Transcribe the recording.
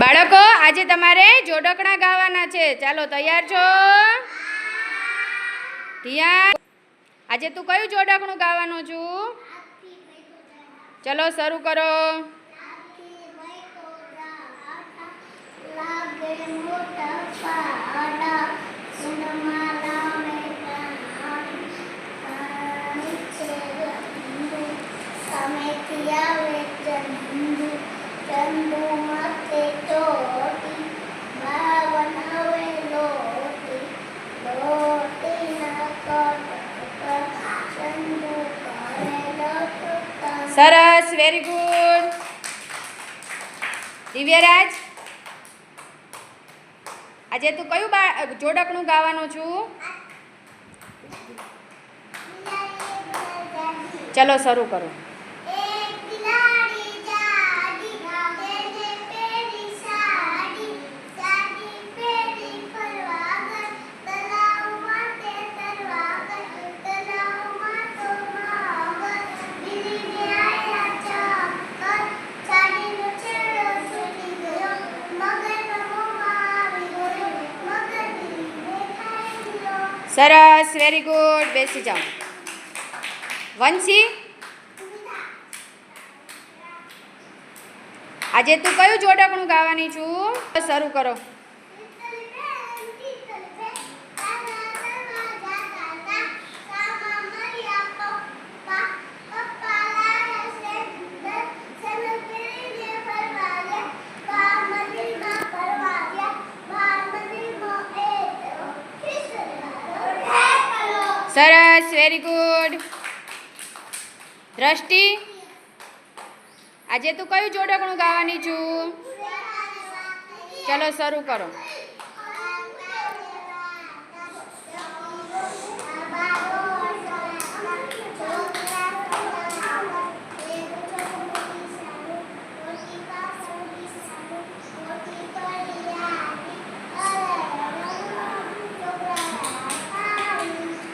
બાળકો, આજે તમારે જોડકણા ગાવાના છે. ચાલો, તૈયાર છો? ધિયા આજે તું કયું જોડકણું ગાવાનું છું? ચલો, શરૂ કરો. મતે ચોટી બાવન સરસ વેરી ગુડ દિવ્યરાજ આજે તું કયું બા જોડકનું ગાવાનું છું? ચલો શરૂ કરો. સરસ વેરી ગુડ બેસી જાઓ. વંશી આજે તું કયું જોડકણું ગાવાની છું? શરૂ કરો. સરસ વેરી ગુડ દ્રષ્ટિ? આજે તું કયું જોડકણું ગાવાની છું? ચલો શરૂ કરો.